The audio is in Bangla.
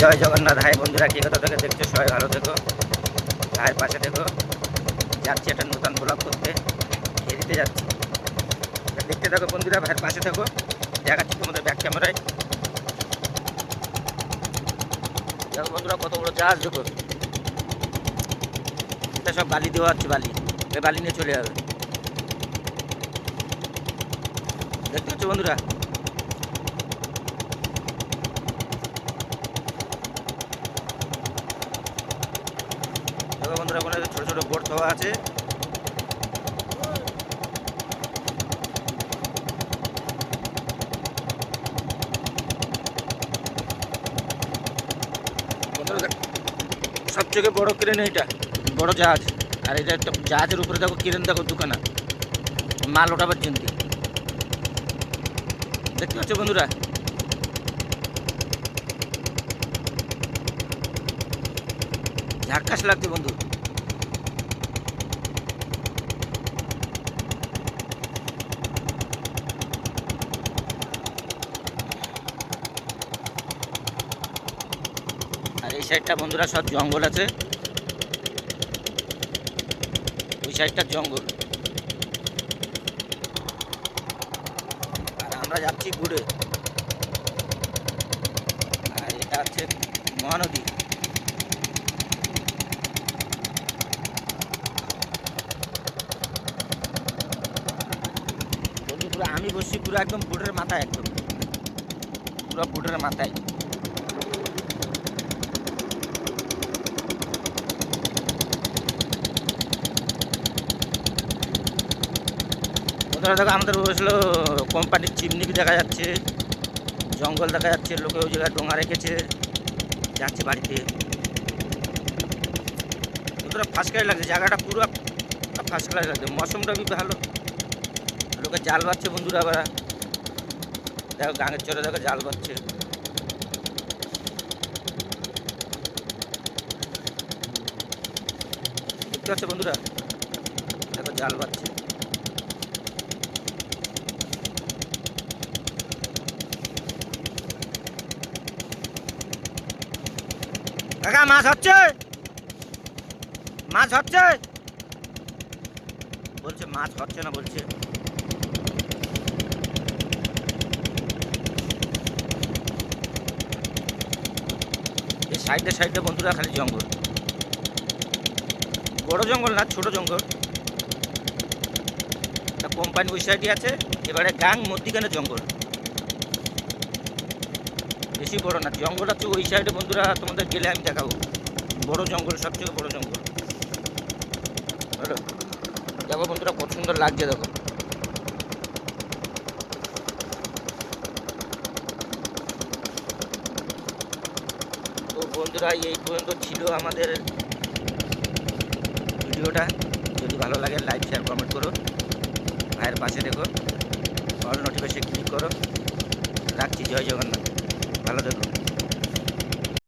জয় জগন্নাথ। হাই বন্ধুরা, কি কথা থেকে দেখছ? সবাই ভালো থেকো। ভাইয়ের পাশে দেখো যাচ্ছি একটা নতুন ব্লগ করতে। খেয়ে যাচ্ছি। দেখতে থাকো বন্ধুরা ভাইয়ের পাশে থাকো। দেখাচ্ছি তোমাদের ব্যাক ক্যামেরায় দেখো বন্ধুরা, কত বড় জাহাজ দেখো এটা সব বালি দেওয়া হচ্ছে, বালি। বালি নিয়ে চলে যাবে। দেখতে পাচ্ছ বন্ধুরা? বন্ধুরা ওখানে ছোট ছোট দেওয়া আছে। বন্ধুরা দেখ- সব থেকে বড় ক্রেন এটা বড় জাহাজ। আর এটা একটা জাহাজের উপরে দেখো ক্রেন দেখো দুখানা। মাল ওঠাবার জন্য। দেখতে পাচ্ছ বন্ধুরা? ঝাক্কাস লাগছে বন্ধু। সাইডটা বন্ধুরা সব জঙ্গল আছে। ওই সাইডটা জঙ্গল। আর আমরা যাচ্ছি ঘুরে আর এটা হচ্ছে মহানদী। আমি বসছি পুরো একদম বুটের মাথায় একদম। পুরো বুটের মাথায়। বন্ধুরা দেখো, আমাদের বসল কোম্পানির চিমনি দেখা যাচ্ছে, জঙ্গল দেখা যাচ্ছে, লোকে ওই জায়গায় ডোঙা রেখেছে, যাচ্ছে বাড়িতে। বন্ধুরা ফার্স্ট ক্লাস লাগছে, জায়গাটা পুরো ফার্স্ট ক্লাস লাগছে, মৌসুমটা বি ভালো? লোকে জাল বাচ্ছে বন্ধুরা আবার। দেখো, গাঙের চরে দেখো, জাল বাচ্ছে দেখতে পাচ্ছ বন্ধুরা? দেখো, জাল বাচ্ছে কাকা, মাছ হচ্ছে? মাছ হচ্ছে? বলছে মাছ হচ্ছে না, বলছে। এই সাইডে সাইডে বন্ধুরা, খালি জঙ্গল। বড় জঙ্গল না, ছোট জঙ্গল। কোম্পানি ওই সাইডে আছে, এবারে গাং মধ্যিখানে জঙ্গল। বেশি বড় না জঙ্গল আছে ওই সাইডে বন্ধুরা তোমাদের গেলে আমি দেখাবো। বড় জঙ্গল সবচেয়ে বড় জঙ্গল। দেখো বন্ধুরা কত সুন্দর লাগছে, দেখো। তো বন্ধুরা, এই পর্যন্ত ছিল আমাদের ভিডিওটা। যদি ভালো লাগে লাইক শেয়ার কমেন্ট করো। ভাইয়ের পাশে দেখো। অল নোটিফিকেশন ক্লিক করো। রাখছি, জয় জগন্নাথ। ভালো দেখো